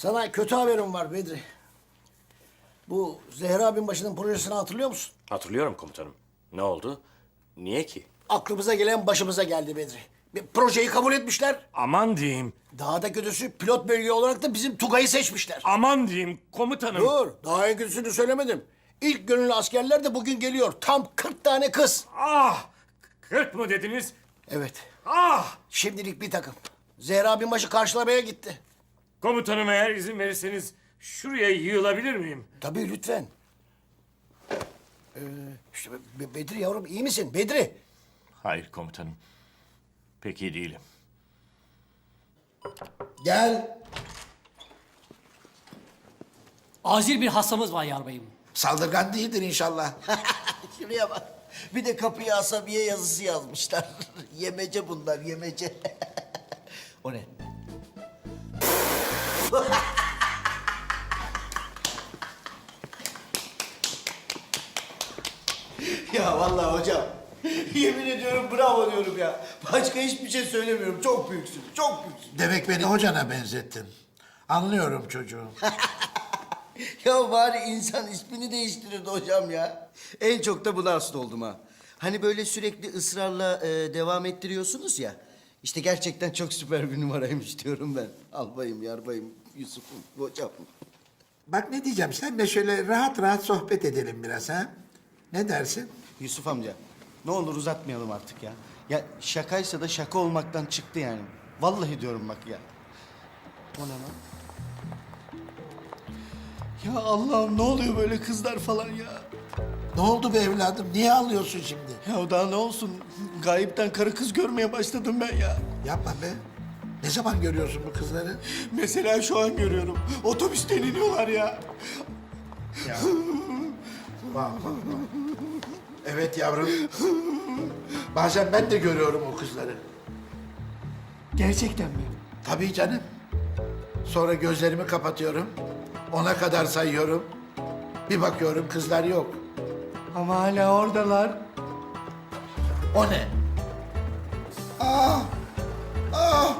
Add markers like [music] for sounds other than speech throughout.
Sana kötü haberim var Bedri. Bu Zehra Binbaşı'nın projesini hatırlıyor musun? Hatırlıyorum komutanım. Ne oldu? Niye ki? Aklımıza gelen başımıza geldi Bedri. Bir projeyi kabul etmişler. Aman diyeyim. Daha da kötüsü pilot bölge olarak da bizim Tugay'ı seçmişler. Aman diyeyim komutanım. Dur, daha en kötüsünü söylemedim. İlk gönüllü askerler de bugün geliyor. Tam 40 tane kız. Ah! Kırk mı dediniz? Evet, Ah! şimdilik bir takım. Zehra Binbaşı karşılamaya gitti. Komutanım eğer izin verirseniz şuraya yığılabilir miyim? Tabii lütfen. Ee, işte Be- Bedri yavrum iyi misin? Bedri. Hayır komutanım. Pek iyi değilim. Gel. Acil bir hastamız var yarbayım. Saldırgan değildir inşallah. [laughs] Şuraya bak. Bir de kapıya asabiye yazısı yazmışlar. [laughs] yemece bunlar, yemece. [laughs] o ne? [laughs] ya vallahi hocam. Yemin ediyorum bravo diyorum ya. Başka hiçbir şey söylemiyorum. Çok büyüksün, çok büyüksün. Demek beni hocana benzettin. Anlıyorum çocuğum. [laughs] Ya bari insan ismini değiştirirdi hocam ya. En çok da buna hasta oldum ha. Hani böyle sürekli ısrarla e, devam ettiriyorsunuz ya. İşte gerçekten çok süper bir numaraymış diyorum ben. Albayım, yarbayım, Yusuf'um, hocam. Bak ne diyeceğim, sen de şöyle rahat rahat sohbet edelim biraz ha? Ne dersin? Yusuf amca, ne olur uzatmayalım artık ya. Ya şakaysa da şaka olmaktan çıktı yani. Vallahi diyorum bak ya. O ne lan? Ya Allah'ım ne oluyor böyle kızlar falan ya? Ne oldu be evladım, niye ağlıyorsun şimdi? Ya daha ne olsun? Gayipten karı kız görmeye başladım ben ya. Yapma be. Ne zaman görüyorsun bu kızları? Mesela şu an görüyorum. Otobüsten iniyorlar ya. Ya. Bak, bak, bak. Evet yavrum. Bazen ben de görüyorum o kızları. Gerçekten mi? Tabii canım. Sonra gözlerimi kapatıyorum. Ona kadar sayıyorum. Bir bakıyorum kızlar yok. Ama hala oradalar. O ne? Aa! Aa!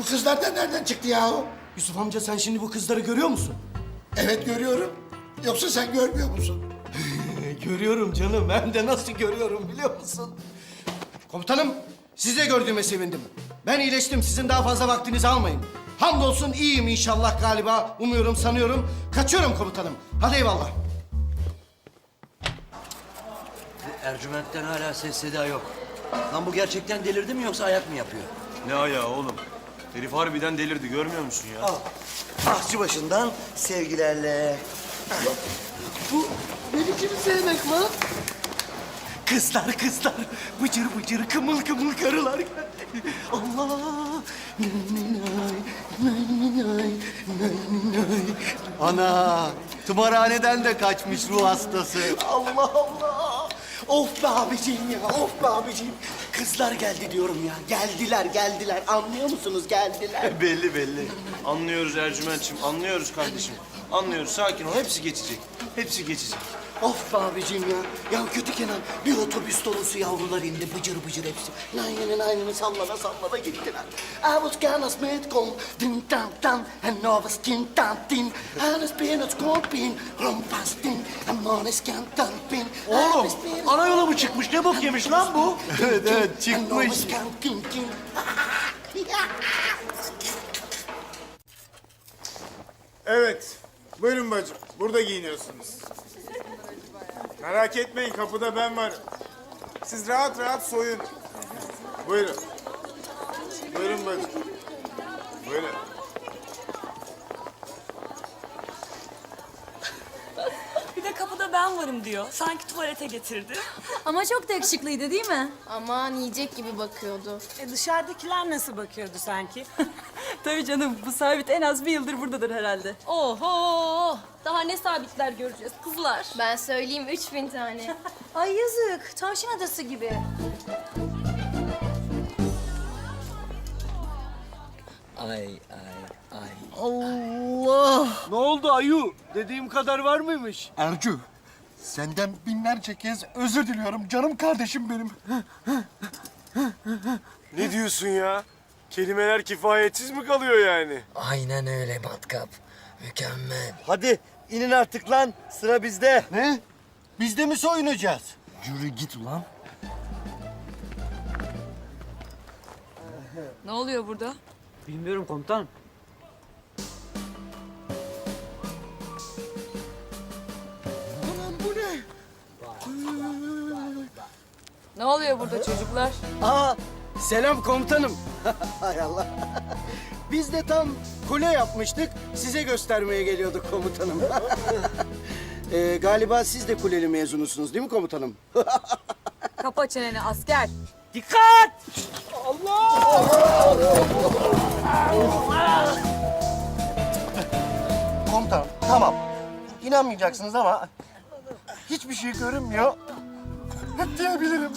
Bu kızlar da nereden çıktı yahu? Yusuf amca sen şimdi bu kızları görüyor musun? Evet görüyorum. Yoksa sen görmüyor musun? [laughs] görüyorum canım. Hem de nasıl görüyorum biliyor musun? Komutanım, sizi de gördüğüme sevindim. Ben iyileştim. Sizin daha fazla vaktinizi almayın. Hamdolsun iyiyim inşallah galiba. Umuyorum, sanıyorum. Kaçıyorum komutanım. Hadi eyvallah. Ercüment'ten hala ses seda yok. Lan bu gerçekten delirdi mi yoksa ayak mı yapıyor? Ne ayağı oğlum? Herif harbiden delirdi görmüyor musun ya? Ahçı başından sevgilerle. Bu beni kimi sevmek lan? Kızlar kızlar, bıcır bıcır kımıl kımıl karılar geldi. Allah! Nay, nay, nay, nay, nay, nay, nay. Ana, tımarhaneden de kaçmış ruh hastası. Allah Allah! Of be abiciğim ya, of be abiciğim. Kızlar geldi diyorum ya, geldiler geldiler. Anlıyor musunuz geldiler? [laughs] belli belli. Anlıyoruz Ercüment'ciğim, anlıyoruz kardeşim. Anlıyoruz, sakin ol. Hepsi geçecek. Hepsi geçecek. Of be abicim ya. Ya kötü Kenan bir otobüs dolusu yavrular indi bıcır bıcır hepsi. Naynını naynını sallana sallana gittiler. I was gonna smith gone din tan tan and I was tin tan tin. And it's been a scorpion rum Oğlum ana yola mı çıkmış? Ne bok yemiş lan bu? [laughs] Evet evet çıkmış. Evet. Buyurun bacım. Burada giyiniyorsunuz. Merak etmeyin kapıda ben varım. Siz rahat rahat soyun. Buyurun. Buyurun bacım. Buyurun. Bir de varım diyor. Sanki tuvalete getirdi. Ama çok da yakışıklıydı değil mi? Aman yiyecek gibi bakıyordu. E dışarıdakiler nasıl bakıyordu sanki? [laughs] Tabii canım bu sabit en az bir yıldır buradadır herhalde. Oho! Daha ne sabitler göreceğiz kızlar. Ben söyleyeyim 3000 tane. [laughs] Ay yazık. Tavşan adası gibi. Ay ay ay. Ne oldu Ayu? Dediğim kadar var mıymış? Ercü, senden binlerce kez özür diliyorum canım kardeşim benim. Ne diyorsun ya? Kelimeler kifayetsiz mi kalıyor yani? Aynen öyle matkap. Mükemmel. Hadi inin artık lan. Sıra bizde. Ne? Biz de mi soyunacağız? Yürü git ulan. Ne oluyor burada? Bilmiyorum komutanım. Ne oluyor burada çocuklar? Aa, selam komutanım. [laughs] Hay Allah. Biz de tam kule yapmıştık. Size göstermeye geliyorduk komutanım. [laughs] Ee, galiba siz de kuleli mezunusunuz değil mi komutanım? [laughs] Kapa çeneni asker. Dikkat! Komutanım, tamam. İnanmayacaksınız ama hiçbir şey görünmüyor. Diyebilirim.